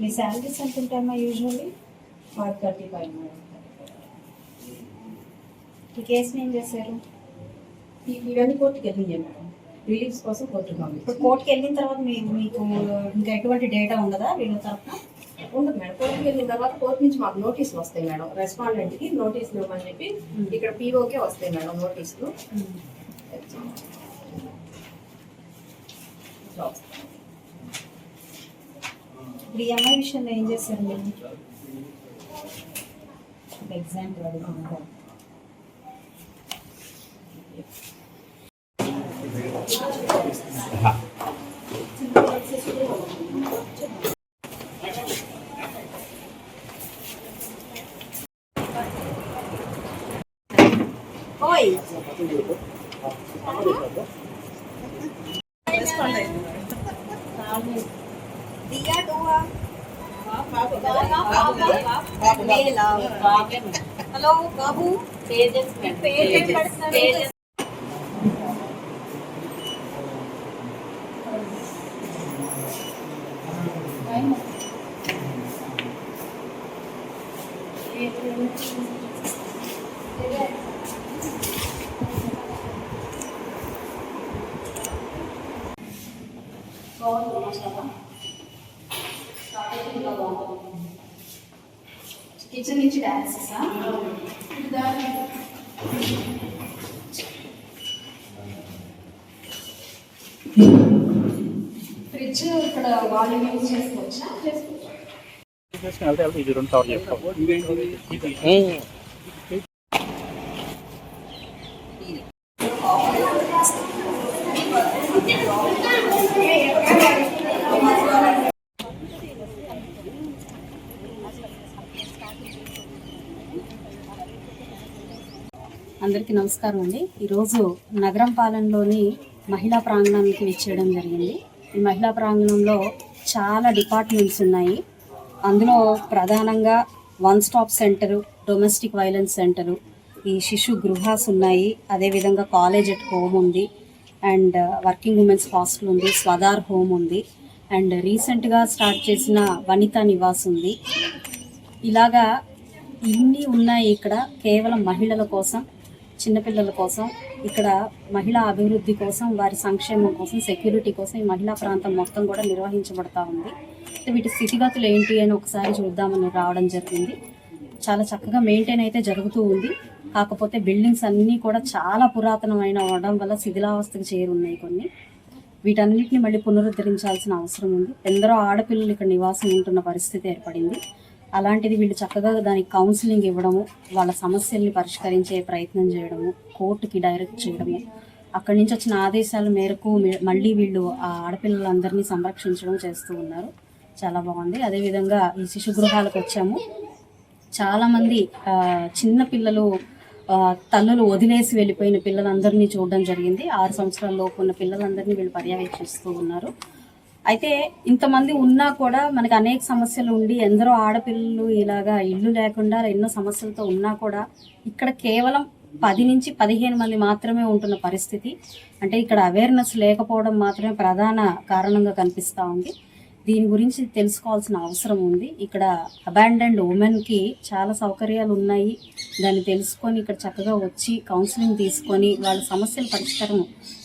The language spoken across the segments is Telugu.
మీ శాలరీస్ ఎంత ఉంటాయమ్మా యూజువల్లీ మాకు థర్టీ ఫైవ్ మేడం. ఈ కేసుని ఏం చేశారు? ఇవన్నీ కోర్టుకి వెళ్ళినాయి మేడం. రిలీఫ్స్ కోసం కోర్టుకు ఇప్పుడు కోర్టుకి వెళ్ళిన తర్వాత మీ మీకు ఇంకా ఎటువంటి డేటా ఉండదా వీళ్ళ తరఫున ఉండదు మేడం. కోర్టుకి వెళ్ళిన తర్వాత కోర్టు నుంచి మాకు నోటీసులు వస్తాయి మేడం. రెస్పాండెంట్కి నోటీసులు ఇవ్వమని చెప్పి ఇక్కడ పీఓకే వస్తాయి మేడం నోటీసులు జాబ్స్. ఇప్పుడు ఈ అమ్మాయి విషయంలో ఏం చేశారు ఎగ్జాంపుల్ అడుగుతున్నారు ఓయ్! दिया दुआ హలో బాబు పేరెంట్ పడుతున్నాడు కిచెన్ నుంచి డాన్సెస్ ఫ్రిడ్జ్ ఇక్కడ వాళ్ళు యూజ్ చేసుకోవచ్చా? చేసుకోవచ్చు చేసుకుని వెళ్తే వెళ్తే ఇది రెండు కవర్ చేసుకోవాలి అందరికీ నమస్కారం అండి. ఈరోజు నగరం పాలనలోని మహిళా ప్రాంగణానికి విచ్చేయడం జరిగింది. ఈ మహిళా ప్రాంగణంలో చాలా డిపార్ట్మెంట్స్ ఉన్నాయి. అందులో ప్రధానంగా one stop centre domestic violence centre ఈ శిశు గృహాస్ ఉన్నాయి. అదేవిధంగా కాలేజ్ ఎట్ హోమ్ ఉంది. అండ్ వర్కింగ్ ఉమెన్స్ హాస్టల్ ఉంది స్వదార్ హోమ్ ఉంది. అండ్ రీసెంట్గా స్టార్ట్ చేసిన వనితా నివాస్ ఉంది. ఇలాగా ఇన్ని ఉన్నాయి ఇక్కడ కేవలం మహిళల కోసం. చిన్నపిల్లల కోసం ఇక్కడ మహిళా అభివృద్ధి కోసం వారి సంక్షేమం కోసం సెక్యూరిటీ కోసం ఈ మహిళా ప్రాంతం మొత్తం కూడా నిర్వహించబడతా ఉంది. వీటి స్థితిగతులు ఏంటి అని ఒకసారి చూద్దామని రావడం జరిగింది. చాలా చక్కగా మెయింటైన్ అయితే జరుగుతూ ఉంది. కాకపోతే బిల్డింగ్స్ అన్నీ కూడా చాలా పురాతనమైన అవడం వల్ల శిథిలావస్థకు చేరున్నాయి కొన్ని. వీటన్నిటిని మళ్ళీ పునరుద్ధరించాల్సిన అవసరం ఉంది. ఎందరో ఆడపిల్లలు ఇక్కడ నివాసం ఉంటున్న పరిస్థితి ఏర్పడింది. అలాంటిది వీళ్ళు చక్కగా దానికి కౌన్సిలింగ్ ఇవ్వడము వాళ్ళ సమస్యల్ని పరిష్కరించే ప్రయత్నం చేయడము కోర్టుకి డైరెక్ట్ చేయడము. అక్కడి నుంచి వచ్చిన ఆదేశాల మేరకు మళ్ళీ వీళ్ళు ఆ ఆడపిల్లలందరినీ సంరక్షించడం చేస్తూ ఉన్నారు. చాలా బాగుంది. అదేవిధంగా ఈ శిశు గృహాలకు వచ్చాము. చాలామంది చిన్నపిల్లలు చిన్న పిల్లలు తల్లులు వదిలేసి వెళ్ళిపోయిన పిల్లలందరినీ చూడడం జరిగింది. ఆరు సంవత్సరాల లోపు ఉన్న పిల్లలందరినీ వీళ్ళు పర్యవేక్షిస్తూ ఉన్నారు. అయితే ఇంతమంది ఉన్నా కూడా మనకి అనేక సమస్యలు ఉండి ఎందరో ఆడపిల్లలు ఇలాగా ఇల్లు లేకుండా ఎన్నో సమస్యలతో ఉన్నా కూడా ఇక్కడ కేవలం పది నుంచి పదిహేను మంది మాత్రమే ఉంటున్న పరిస్థితి. అంటే ఇక్కడ అవేర్నెస్ లేకపోవడం మాత్రమే ప్రధాన కారణంగా కనిపిస్తూ ఉంది. దీని గురించి తెలుసుకోవాల్సిన అవసరం ఉంది. ఇక్కడ అబాండెండ్ ఉమెన్కి చాలా సౌకర్యాలు ఉన్నాయి. దాన్ని తెలుసుకొని ఇక్కడ చక్కగా వచ్చి కౌన్సిలింగ్ తీసుకొని వాళ్ళ సమస్యల పరిష్కారం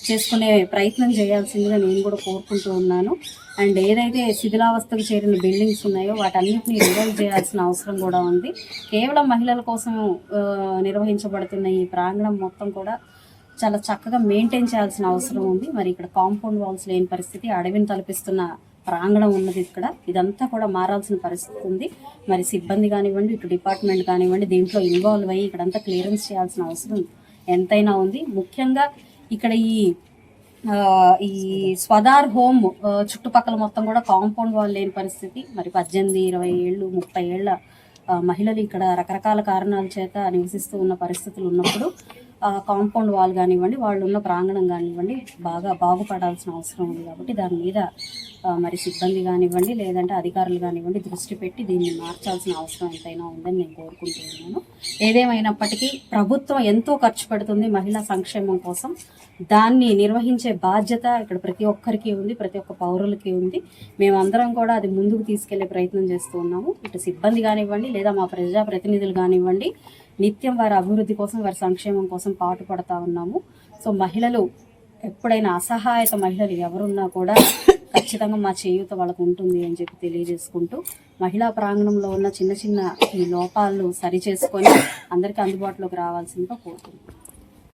చేసుకునే ప్రయత్నం చేయాల్సిందిగా నేను కూడా కోరుకుంటూ ఉన్నాను. అండ్ ఏదైతే శిథిలావస్థకు చేరిన బిల్డింగ్స్ ఉన్నాయో వాటన్నిటిని రివైవ్ చేయాల్సిన అవసరం కూడా ఉంది. కేవలం మహిళల కోసం నిర్వహించబడుతున్న ఈ ప్రాంగణం మొత్తం కూడా చాలా చక్కగా మెయింటైన్ చేయాల్సిన అవసరం ఉంది. మరి ఇక్కడ కాంపౌండ్ వాల్స్ లేని పరిస్థితి అడవిని తలపిస్తున్న ప్రాంగణం ఉన్నది ఇక్కడ. ఇదంతా కూడా మారాల్సిన పరిస్థితి ఉంది. మరి సిబ్బంది కానివ్వండి ఇటు డిపార్ట్మెంట్ కానివ్వండి దీంట్లో ఇన్వాల్వ్ అయ్యి ఇక్కడంతా క్లియరెన్స్ చేయాల్సిన అవసరం ఎంతైనా ఉంది. ముఖ్యంగా ఇక్కడ ఈ ఈ స్వదార్ హోమ్ చుట్టుపక్కల మొత్తం కూడా కాంపౌండ్ వాల్ లేని పరిస్థితి. మరి పద్దెనిమిది ఇరవై ఏళ్ళు ముప్పై ఏళ్ళ మహిళలు ఇక్కడ రకరకాల కారణాల చేత నివసిస్తూ ఉన్న పరిస్థితులు ఉన్నప్పుడు కాంపౌండ్ వాల్ కానివ్వండి వాళ్ళు ఉన్న ప్రాంగణం కానివ్వండి బాగా బాగుపడాల్సిన అవసరం ఉంది కాబట్టి దాని మీద మరి సిబ్బంది కానివ్వండి లేదంటే అధికారులు కానివ్వండి దృష్టి పెట్టి దీన్ని మార్చాల్సిన అవసరం ఎంతైనా ఉందని నేను కోరుకుంటున్నాను. ఏదేమైనప్పటికీ ప్రభుత్వం ఎంతో ఖర్చు పెడుతుంది మహిళా సంక్షేమం కోసం. దాన్ని నిర్వహించే బాధ్యత ఇక్కడ ప్రతి ఒక్కరికి ఉంది ప్రతి ఒక్క పౌరులకి ఉంది. మేమందరం కూడా అది ముందుకు తీసుకెళ్ళే ప్రయత్నం చేస్తూ ఉన్నాము. ఇటు సిబ్బంది కానివ్వండి లేదా మా ప్రజా ప్రతినిధులు కానివ్వండి నిత్యం వారి అభివృద్ధి కోసం వారి సంక్షేమం కోసం పాటుపడతా ఉన్నాము. సో మహిళలు ఎప్పుడైనా అసహాయత మహిళలు ఎవరున్నా కూడా ఖచ్చితంగా మా చేయూత వాళ్ళకు ఉంటుంది అని చెప్పి తెలియజేసుకుంటూ మహిళా ప్రాంగణంలో ఉన్న చిన్న చిన్న ఈ లోపాలను సరి చేసుకొని అందరికీ అందుబాటులోకి రావాల్సిందిగా కోరుతున్నాం